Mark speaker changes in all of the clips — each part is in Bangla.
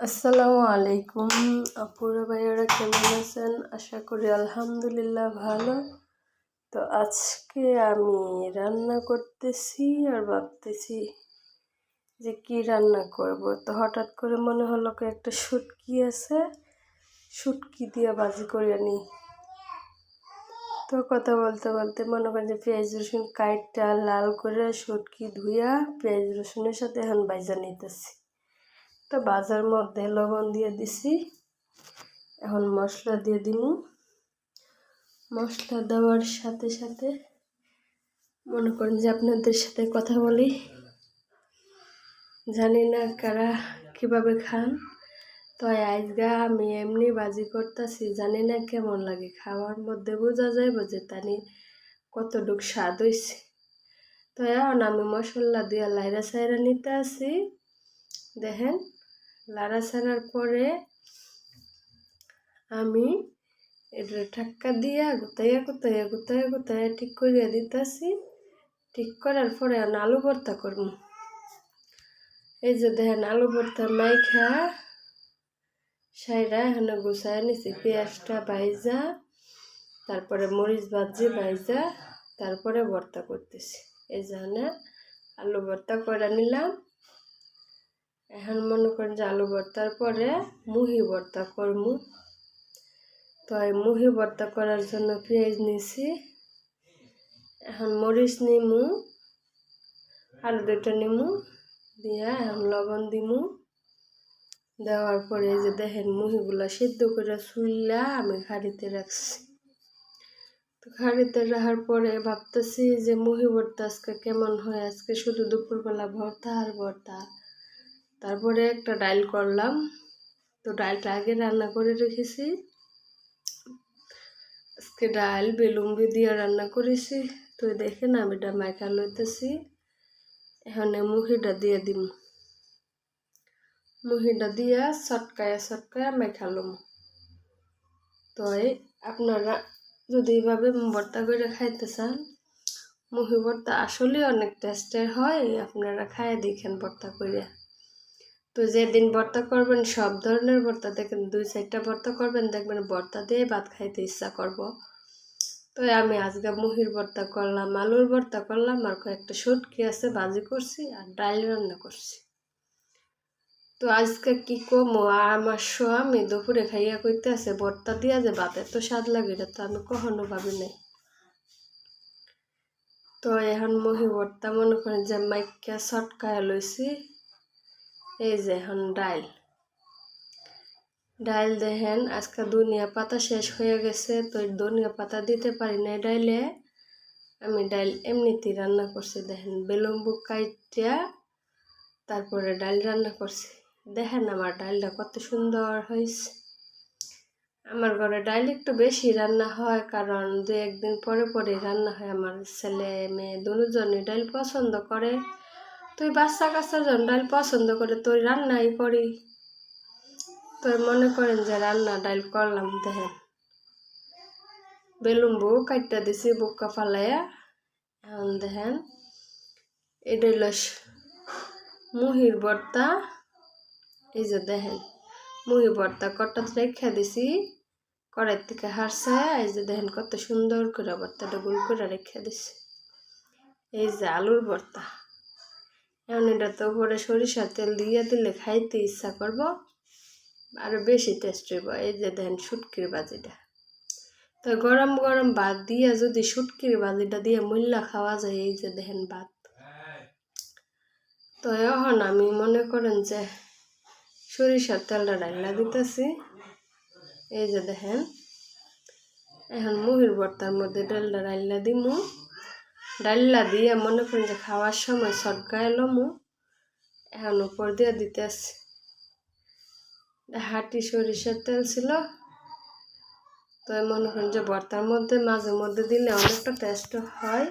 Speaker 1: আসসালামু আলাইকুম। আপুরা ভাইয়ারা কেমন আছেন? আশা করি আলহামদুলিল্লাহ ভালো। তো আজকে আমি রান্না করতেছি আর ভাবতেছি যে কি রান্না করব। তো হঠাৎ করে মনে হলো কি একটা শুটকি আছে, শুটকি দিয়ে বাজি করে আনি। তো কথা বলতে বলতে মনে করেন যে পেঁয়াজ রসুন কাইটটা লাল করে শুটকি ধুইয়া পেঁয়াজ রসুনের সাথে এখন বাইজা নিতেছি। তো বাজার মধ্যে লবণ দিয়ে দিছি। এখন মশলা দিয়ে দিব মশলা দেওয়ার সাথে সাথে মনে করেন যে আপনাদের সাথে কথা বলি। জানি না কারা কীভাবে খান। তো আজগা আমি এমনি বাজি করতেছি, জানি না কেমন লাগে। খাওয়ার মধ্যে বোঝা যায় যে তানি কতটুক স্বাদ হয়েছে তো এখন আমি মশলা দিয়ে লাইরা সাইরা নিতে আসি। দেখেন। লাড়া ছাড়ার পরে আমি এটা ঠাক্কা দিয়া গুতাইয়া গুতাইয়া গুতাইয়া গুতাইয়া ঠিক করিয়া দিতেছি। ঠিক করার পরে আলু ভর্তা করব। এই যে দেখেন আলু ভর্তা মাইখা সাইরা এখানে গুছাই নিছি। পেঁয়াজটা বাইজা তারপরে মরিচ ভাজি বাইজা তারপরে ভর্তা করতেছি। এই যে আলু ভর্তা করে নিলাম। এখন মনে করেন যে আলু ভর্তার পরে মুহি ভর্তা করমু। তো এই মুহি ভর্তা করার জন্য পেঁয়াজ নিছি, এখন মরিচ নিমু, আলু দুটো নিমু, দিয়া এখন লবণ দিমু। দেওয়ার পরে যে দেখেন মুহিগুলা সিদ্ধ করে শুইলা আমি খাড়িতে রাখছি। তো খাড়িতে রাখার পরে ভাবতেছি যে মুহি ভর্তা আজকে কেমন হয়? আজকে শুধু দুপুরবেলা ভর্তা আর ভর্তা। তারপরে একটা ডাইল করলাম। তো ডালটা আগে রান্না করে রেখেছি। আজকে ডাল বেলুম্বি দিয়ে রান্না করেছি। তো দেখেন আমি এটা মাইকা লইতেছি। এখানে মুহিটা দিয়ে দিম। মুহিটা দিয়া চটকায় চটকায় মাইখালুম তো আপনারা যদি এইভাবে ভর্তা করে খাইতে চান, মুহি ভর্তা আসলে অনেক টেস্টের হয়। আপনারা খাইয়ে দেখেন ভর্তা করে তো যেদিন ভর্তা করবেন, সব ধরনের ভর্তা দেখেন দুই চারটা ভর্তা করবেন, দেখবেন ভর্তা দিয়ে ভাত খাইতে ইচ্ছা করব। তো আমি আজকে মুহির ভর্তা করলাম, আলুর ভর্তা করলাম, আর কয়েকটা সটকি আছে, ভাজি করছি, আর ডাল রান্না করছি। তো আজকে কি কমো, আর আমার আমি দুপুরে খাইয়া করতে আছে ভর্তা দিয়া যে ভাত এত স্বাদ লাগে, এটা তো আমি কখনো ভাবি নাই। তো এখন মহি ভর্তা মনে করেন যে মাইকা চটকায় লইছি এই যে এখন ডাইল। ডাইল দেখেন, আজকে ধনিয়া পাতা শেষ হয়ে গেছে, তো ধনিয়া পাতা দিতে পারি না ডাইলে। আমি ডাইল এমনিতেই রান্না করছি, দেখেন বেলম্বু কাইটিয়া, তারপরে ডাইল রান্না করছি। দেখেন আমার ডালটা কত সুন্দর হয়েছে। আমার ঘরে ডাইল একটু বেশি রান্না হয়, কারণ দু একদিন পরে পরে রান্না হয়। আমার ছেলে, মেয়ে, দুজনই ডাইল পছন্দ করে। তুই বাচ্চা কাচ্চা ডাল পছন্দ করে তুই রান্নাই করি। তুই মনে করেন যে রান্না ডাল করলাম, দেখেন। বেলুম্বু কাটটা দিছি বুকা ফালাইয়া, এখন দেখেন, এটা মুহির বর্তা। এই যে দেখেন মুহি বর্তা কটা রেখা দিছি কড়াই থেকে হারছে, এই যে দেখেন কত সুন্দর করে বর্তাটা গুল করে রেখে দিছি। এই যে আলুর বর্তা। এখন এটা তো উপরে সরিষার তেল দিয়ে দিলে খাইতে ইচ্ছা করব। আরও বেশি টেস্ট হইব। এই যে দেখেন শুটকির বাজিটা। তো গরম গরম ভাত দিয়ে যদি শুটকির বাজিটা দিয়ে মূল্যা খাওয়া যায়, এই যে দেখেন ভাত। তো এখন আমি মনে করেন যে সরিষার তেলটা ডাইলা দিতেছি। এই যে দেখেন, এখন মুহির বর্তার মধ্যে ডালটা ডাইলা দিমু। ডাল্লা দিয়ে মনে করেন যে খাওয়ার সময় সটকায় লমু এখন উপর দিয়ে দিতে আসছি হাঁটি সরিষার তেল ছিল তো মনে করেন যে ভর্তার মধ্যে মাঝে মধ্যে দিলে অনেকটা টেস্ট হয়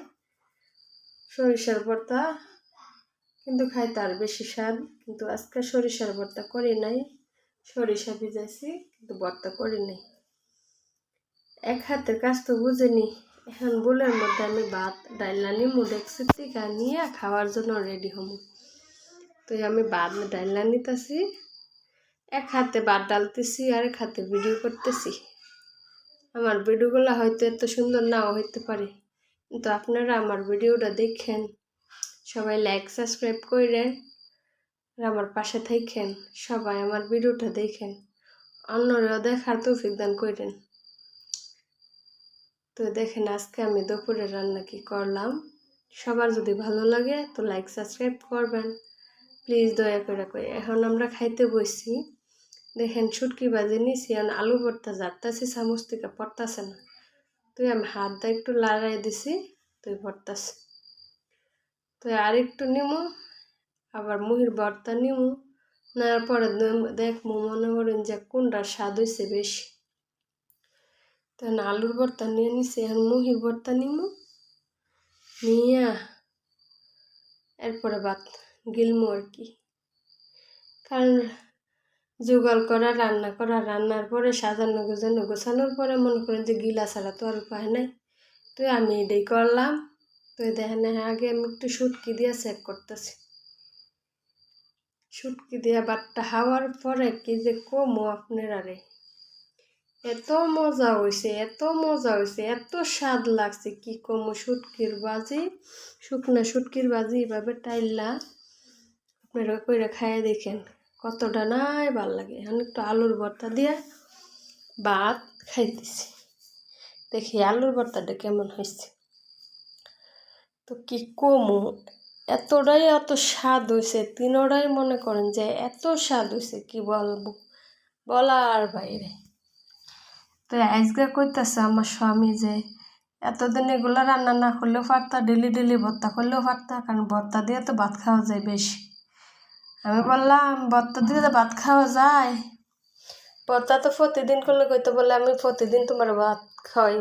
Speaker 1: সরিষার ভর্তা কিন্তু খাই তার বেশি স্বাদ কিন্তু আজকে সরিষার ভর্তা করি নাই সরিষা ভিজাইছি কিন্তু ভর্তা করি নাই এক হাতের কাজ তো বুঝেনি এখন বুলের মধ্যে আমি ভাত, ডাইলা নিমু ডেক্সি থেকে নিয়ে খাওয়ার জন্য রেডি হমু। তো আমি ভাত ডাইলা নিতেছি এক হাতে ভাত ডালতেছি আর এক হাতে ভিডিও করতেছি। আমার ভিডিওগুলো হয়তো এত সুন্দর নাও হইতে পারে, কিন্তু আপনারা আমার ভিডিওটা দেখেন, সবাই লাইক সাবস্ক্রাইব করেন আর আমার পাশে থাকেন সবাই আমার ভিডিওটা দেখেন, অন্যরাও দেখার তৌফিক দান করেন তো দেখেন আজকে আমি দুপুরে রান্না কি করলাম? সবার যদি ভালো লাগে তো লাইক সাবস্ক্রাইব করবেন। প্লিজ দয়া করে করে এখন আমরা খাইতে বসছি দেখেন শুটকি বাজে নিছি, এখন আলু ভর্তা যাত্তাছি চামচ থেকে পড়তাছে না। তুই আমি হাতটা একটু লাড়াই দিছি তুই ভর্তাছে। তুই আর একটু নিমু, আবার মুহির ভর্তা নিমু, নেওয়ার পরে দেখমু মনে করেন যে কোনটার স্বাদ হয়েছে বেশি। তখন আলুর ভর্তা নিয়ে নিছি এখন মুহির ভর্তা নিমু নিয়া এরপরে ভাত গিলমু আর কি কারণ জোগাড় করা রান্না করা রান্নার পরে সাজানো গোছানো গোছানোর পরে মনে করেন যে গিলা ছাড়া তো আর উপায় নাই তো আমি এটাই করলাম তো দেখেন আগে আমি একটু সুটকি দিয়ে চেক করতেছি সুটকি দিয়ে বাটটা হাওয়ার পরে কি যে কমো আপনারা রে এত মজা হয়েছে এত মজা হয়েছে এত স্বাদ লাগছে কি কমো সুটকির বাজি, শুকনা সুটকির বাজি এভাবে টাইল্লা আপনারা কইরা খাইয়ে দেখেন, কতটা নাই ভালো লাগে। এখন একটু আলুর ভর্তা দিয়ে ভাত খাইতেছি। দেখি আলুর ভর্তাটা কেমন হয়েছে তো কি কমু, এতটাই এত স্বাদ হয়েছে তিনোটাই মনে করেন যে এত স্বাদ হয়েছে কি বলব? বলার বাইরে। তো আজকে কইতেছে আমার স্বামী যে, এতদিন এগুলো রান্না না করলেও পারতা, ডেলি ডেলি ভর্তা করলেও পারতা, কারণ ভর্তা দিয়ে তো ভাত খাওয়া যায় বেশি। আমি বললাম, ভর্তা দিয়ে তো ভাত খাওয়া যায়। ভর্তা তো প্রতিদিন করলে কইতে বলে, আমি প্রতিদিন তোমার ভাত খাওয়াই।